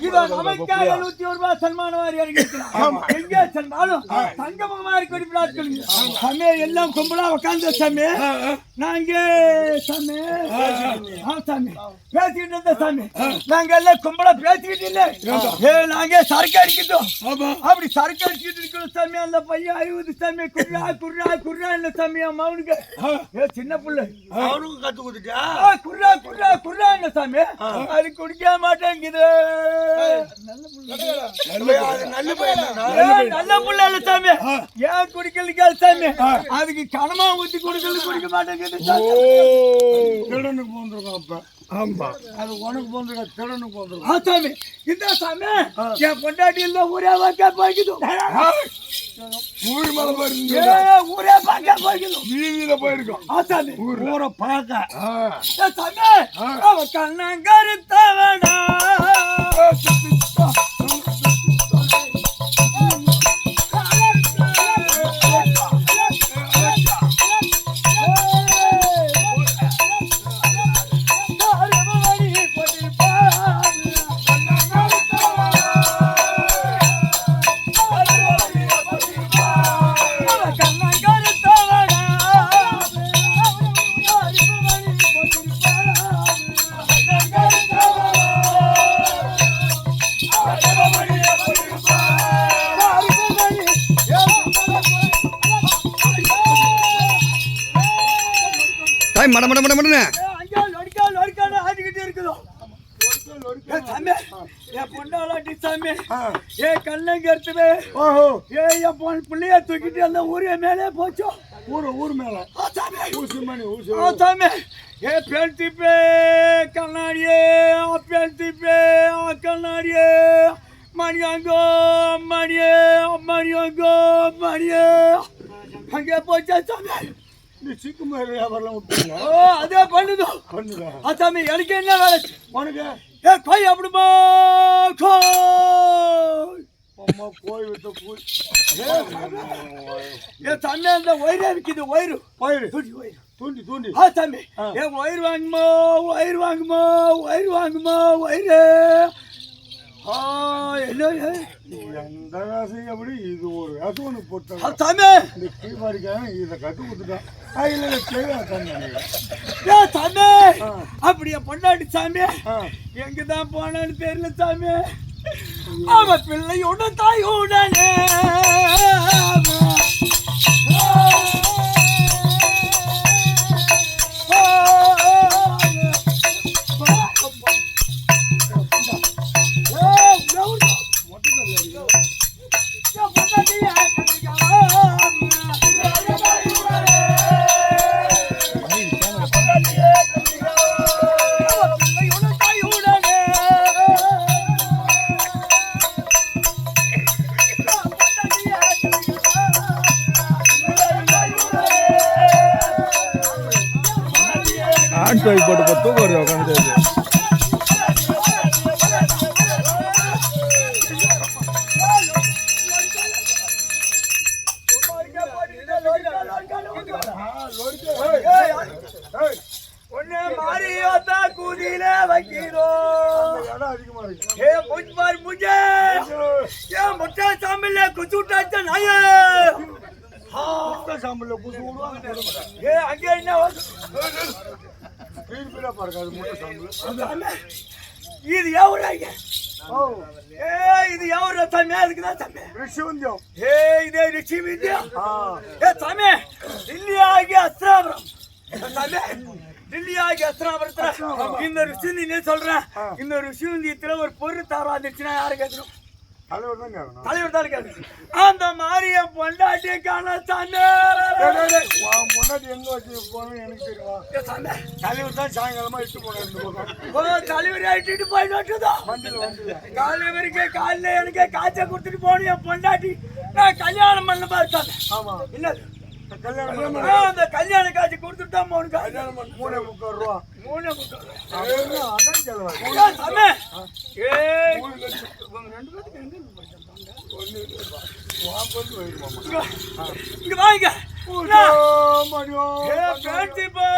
நமக்காக நூத்தி ஒரு ரூபாய் சன்மானம் வாரி இறங்கியிருக்கிறார். எங்கே சென்றாலும் தங்கமமாரி கொடிப்பிடார்கள் சாமி எல்லாம் கும்பலா உட்கார்ந்த சாமி நாங்க சாமி ஆ சாமி. பேசிக்கிட்டு இருந்த சாமி. நாங்க எல்லாம் கும்பலா பேசிக்கிட்டு இல்ல. ஏ நாங்க சரக்கு அடிக்கிட்டோம். அப்படி சரக்கு அடிக்கிட்டு இருக்கிற சாமி அந்த பையன் அழுவுது சாமி. குர்ரா குர்ரா குர்ரா இல்ல சாமி என் மகனுக்கு. ஏ சின்ன புள்ள. அவனுக்கும் கத்து கொடுத்துட்டியா ஆ, குர்ரா குர்ரா குர்ரா என்ன சாமி. அது குடிக்க மாட்டேங்குது. அது நல்ல பையன் ஏய், நல்ல புள்ள. இல்ல சாமி. ஏன் குடிக்கலுக்கு சாமி? அதுக்கு கனமா ஊத்தி குடிக்கல குடிக்க மாட்டேங்குது சாமி. திருடனுக்கு போந்திருக்கான் அப்ப. ஆமா. அது உனக்கு போந்திருக்கா திருடனுக்கு போந்திருக்கான் ஆ சாமி. இந்த சாமி என் பொண்டாட்டி இல்ல ஊரே வாக்க போய்க்குது. ஊர் மேல போயிருந்தீங்க ஊரே பார்க்க போய்க்குது. வீதியில போயிருக்கோம் ஆ சாமி. ஊரை பார்க்க. ஆ. ஏ, சாமி அவ கண்ணங்கருத்தவனா எடுத்துவே ஓஹோ ஏ என் பொன் பிள்ளைய தூக்கிட்டு அந்த ஊரே மேலே. போச்சோ ஊரு ஊர் மேல ஆ சாமி. ஊசி மணி ஊசி ஆ சாமி ஏ பெல்டிப்பே கண்ணாடியே ஆ கண்ணாடியே மணியாங்கோ மணியே மணியாங்கோ மணியே. அங்கே போச்சா சாமி நீ சிக்கு மாதிரி வியாபாரம் விட்டுருங்க ஓ அதே பண்ணுதோ பண்ணுங்க. ஆ சாமி எனக்கு என்ன வேலை? உனக்கு ஏ கோய் அப்படிமா கோய் அம்மா கோய் விட்ட கோய் ஏ தண்ணி அந்த ஒயிரே விற்கிது ஒயிரு. கோயில் துடி ஒயிரு. தூண்டி தூண்டி. ஆ தம்பி. ஏ ஒயிர் வாங்குமோ ஒயிர் வாங்குமோ ஒயிர் வாங்குமோ ஏ? எந்த வேசம் எப்படி இது ஒரு வேசம் ஒன்று போட்டாங்க தம்பி இந்த கீழ்மாரிக்காரன் இதை கற்று கொடுத்துட்டான். செய்வாங்க ஏ தம்பி ஆ. அப்படியே பொண்டாட்டி சாமி. எங்க தான் போனான்னு தெரியல சாமி. அவ பிள்ளையோட தாயோடனே ஆண் கோழி போட்டு போட்டு தூக்கம் வருது உட்காந்து ஒன்னு கூதியில வைக்கிறோம் ஏ முஜே ஏ முட்டா சாமில குச்சுட்டாச்ச நாயே. விடுவாங்க ஏ அங்கே என்ன பீடு பீடாக பாருங்க அது முட்டை இது எவ்வளவு ஓ ஏ இது எவ்வளவு சாமி அதுக்கு தான் சாமி ரிஷிவந்தியம் ஏ இதே ரிஷி வித்யா ஆ. ஏ சாமி டில்லி ஆகி அஸ்திராபுரம். சாமி டில்லி ஆகி அஸ்திராபுரத்துல இந்த ரிஷி நீ சொல்றேன். இந்த ரிஷி வந்தியத்துல ஒரு பொருள் தவறா இருந்துச்சுன்னா யாரு கேட்கணும்? தலைவர் தான் கேட்கணும். அந்த மாதிரி என் பொண்டாட்டியை காண சாமி உன் முன்னாடி எங்க வச்சு போகணும் எனக்கு தெரியுமா? தலைவர் தான் சாயங்காலமா இட்டு ஓ தலைவர் ஆயிட்டு போய் நட்டுதா வண்டியில் வண்டியில். காலைவருக்கு காலைல எனக்கு காய்ச்சல் கொடுத்துட்டு போகணும் என் பொண்டாட்டி. நான் கல்யாணம் பண்ண பார்த்தேன் ஆமா. என்னது? அந்த கல்யாண காட்சி கொடுத்துட்டு தான் கல்யாணம் மூணே முக்கால் ரூபா. மூணு அதான் ஏ. ஏய், இவங்க ரெண்டு பேத்துக்கு எங்க இருந்து படிச்சாங்க? இங்க வாங்க ஏ வாங்கோ மணி